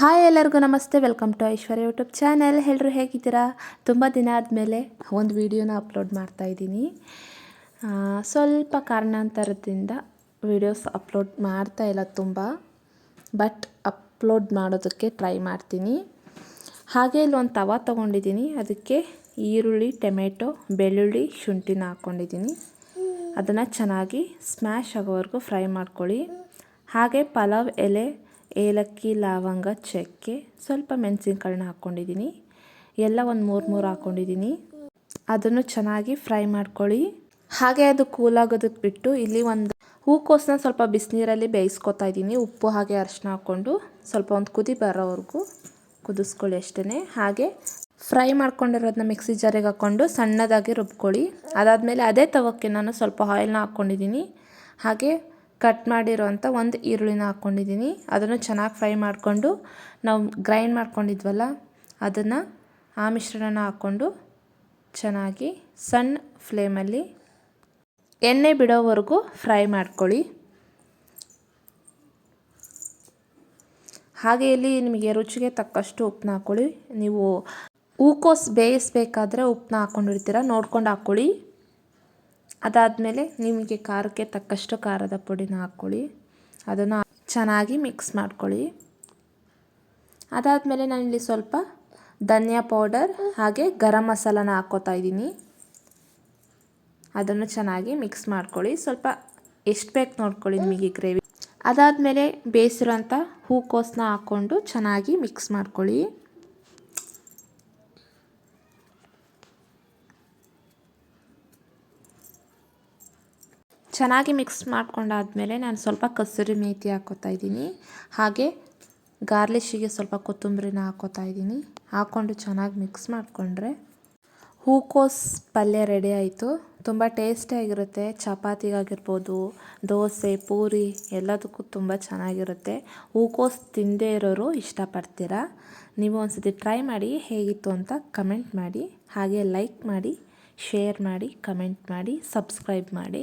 Hi ಎಲ್ಲರಿಗೂ ನಮಸ್ತೆ, welcome to Aishwarya YouTube channel. ಎಲ್ಲರೂ ಹೇಗಿದ್ದೀರಾ? ತುಂಬ ದಿನ ಆದಮೇಲೆ ಒಂದು ವಿಡಿಯೋನ ಅಪ್ಲೋಡ್ ಮಾಡ್ತಾ ಇದ್ದೀನಿ. ಸ್ವಲ್ಪ ಕಾರಣಾಂತರದಿಂದ ವಿಡಿಯೋಸ್ ಅಪ್ಲೋಡ್ ಮಾಡ್ತಾ ಇಲ್ಲ ತುಂಬ, ಬಟ್ ಅಪ್ಲೋಡ್ ಮಾಡೋದಕ್ಕೆ ಟ್ರೈ ಮಾಡ್ತೀನಿ. ಹಾಗೆ ಇಲ್ಲೊಂದು ತವ ತೊಗೊಂಡಿದ್ದೀನಿ. ಅದಕ್ಕೆ ಈರುಳ್ಳಿ, ಟೊಮೆಟೊ, ಬೆಳ್ಳುಳ್ಳಿ, ಶುಂಠಿನ ಹಾಕ್ಕೊಂಡಿದ್ದೀನಿ ಅದನ್ನು ಚೆನ್ನಾಗಿ ಸ್ಮ್ಯಾಶ್ ಆಗೋವರೆಗೂ ಫ್ರೈ ಮಾಡ್ಕೊಳ್ಳಿ. ಹಾಗೆ ಪಲಾವ್ ಎಲೆ ಏಲಕ್ಕಿ, ಲವಂಗ, ಚಕ್ಕೆ, ಸ್ವಲ್ಪ ಮೆಣಸಿನ್ಕಾಳನ್ನ ಹಾಕ್ಕೊಂಡಿದ್ದೀನಿ. ಎಲ್ಲ ಒಂದು ಮೂರು ಮೂರು ಹಾಕ್ಕೊಂಡಿದ್ದೀನಿ. ಅದನ್ನು ಚೆನ್ನಾಗಿ ಫ್ರೈ ಮಾಡ್ಕೊಳ್ಳಿ. ಹಾಗೆ ಅದು ಕೂಲಾಗೋದಕ್ಕೆ ಬಿಟ್ಟು ಇಲ್ಲಿ ಒಂದು ಹೂಕೋಸನ್ನ ಸ್ವಲ್ಪ ಬಿಸಿನೀರಲ್ಲಿ ಬೇಯಿಸ್ಕೊತಾ ಇದ್ದೀನಿ. ಉಪ್ಪು ಹಾಗೆ ಅರಿಶಿನ ಹಾಕ್ಕೊಂಡು ಸ್ವಲ್ಪ ಒಂದು ಕುದಿ ಬರೋವರೆಗೂ ಕುದಿಸ್ಕೊಳ್ಳಿ ಅಷ್ಟೇ ಹಾಗೆ ಫ್ರೈ ಮಾಡ್ಕೊಂಡಿರೋದನ್ನ ಮಿಕ್ಸಿ ಜಾರಿಗೆ ಹಾಕ್ಕೊಂಡು ಸಣ್ಣದಾಗಿ ರುಬ್ಕೊಳ್ಳಿ. ಅದಾದಮೇಲೆ ಅದೇ ತವಕ್ಕೆ ನಾನು ಸ್ವಲ್ಪ ಆಯಿಲ್ನ ಹಾಕ್ಕೊಂಡಿದ್ದೀನಿ. ಹಾಗೆ ಕಟ್ ಮಾಡಿರೋಂಥ ಒಂದು ಈರುಳ್ಳಿನ ಹಾಕ್ಕೊಂಡಿದ್ದೀನಿ. ಅದನ್ನು ಚೆನ್ನಾಗಿ ಫ್ರೈ ಮಾಡಿಕೊಂಡು ನಾವು ಗ್ರೈಂಡ್ ಮಾಡ್ಕೊಂಡಿದ್ವಲ್ಲ, ಅದನ್ನು ಆ ಮಿಶ್ರಣನ ಹಾಕ್ಕೊಂಡು ಚೆನ್ನಾಗಿ ಸಣ್ಣ ಫ್ಲೇಮಲ್ಲಿ ಎಣ್ಣೆ ಬಿಡೋವರೆಗೂ ಫ್ರೈ ಮಾಡ್ಕೊಳ್ಳಿ. ಹಾಗೆ ಇಲ್ಲಿ ನಿಮಗೆ ರುಚಿಗೆ ತಕ್ಕಷ್ಟು ಉಪ್ಪನ್ನ ಹಾಕ್ಕೊಳ್ಳಿ. ನೀವು ಹೂಕೋಸು ಬೇಯಿಸಬೇಕಾದ್ರೆ ಉಪ್ಪನ್ನ ಹಾಕ್ಕೊಂಡಿರ್ತೀರ, ನೋಡ್ಕೊಂಡು ಹಾಕ್ಕೊಳ್ಳಿ. ಅದಾದಮೇಲೆ ನಿಮಗೆ ಖಾರಕ್ಕೆ ತಕ್ಕಷ್ಟು ಖಾರದ ಪುಡಿನ ಹಾಕ್ಕೊಳ್ಳಿ. ಅದನ್ನು ಚೆನ್ನಾಗಿ ಮಿಕ್ಸ್ ಮಾಡ್ಕೊಳ್ಳಿ. ಅದಾದಮೇಲೆ ನಾನಿಲ್ಲಿ ಸ್ವಲ್ಪ ಧನಿಯಾ ಪೌಡರ್ ಹಾಗೆ ಗರಂ ಮಸಾಲನ ಹಾಕ್ಕೋತಾ ಇದ್ದೀನಿ. ಅದನ್ನು ಚೆನ್ನಾಗಿ ಮಿಕ್ಸ್ ಮಾಡ್ಕೊಳ್ಳಿ. ಸ್ವಲ್ಪ ಎಷ್ಟು ಬೇಕು ನೋಡ್ಕೊಳ್ಳಿ ನಿಮಗೆ ಗ್ರೇವಿ ಅದಾದಮೇಲೆ ಬೇಯಿಸಿರೋಂಥ ಹೂಕೋಸನ್ನ ಹಾಕ್ಕೊಂಡು ಚೆನ್ನಾಗಿ ಮಿಕ್ಸ್ ಮಾಡ್ಕೊಳ್ಳಿ. ಚೆನ್ನಾಗಿ ಮಿಕ್ಸ್ ಮಾಡ್ಕೊಂಡಾದಮೇಲೆ ನಾನು ಸ್ವಲ್ಪ ಕಸೂರಿ ಮೇಥಿ ಹಾಕ್ಕೋತಾ ಇದ್ದೀನಿ. ಹಾಗೆ ಗಾರ್ಲಿಶಿಗೆ ಸ್ವಲ್ಪ ಕೊತ್ತಂಬರಿನ ಹಾಕ್ಕೋತಾ ಇದ್ದೀನಿ. ಹಾಕ್ಕೊಂಡು ಚೆನ್ನಾಗಿ ಮಿಕ್ಸ್ ಮಾಡಿಕೊಂಡ್ರೆ ಹೂಕೋಸ್ ಪಲ್ಯ ರೆಡಿ ಆಯಿತು. ತುಂಬ ಟೇಸ್ಟಿಯಾಗಿರುತ್ತೆ ಚಪಾತಿಗಾಗಿರ್ಬೋದು, ದೋಸೆ, ಪೂರಿ ಎಲ್ಲದಕ್ಕೂ ತುಂಬ ಚೆನ್ನಾಗಿರುತ್ತೆ. ಹೂಕೋಸ್ ತಿಂದೇ ಇರೋರು ಇಷ್ಟಪಡ್ತೀರಾ? ನೀವು ಒಂದ್ಸತಿ ಟ್ರೈ ಮಾಡಿ ಹೇಗಿತ್ತು ಅಂತ ಕಮೆಂಟ್ ಮಾಡಿ. ಹಾಗೆ ಲೈಕ್ ಮಾಡಿ ಶೇರ್ ಮಾಡಿ ಕಮೆಂಟ್ ಮಾಡಿ ಸಬ್ಸ್ಕ್ರೈಬ್ ಮಾಡಿ.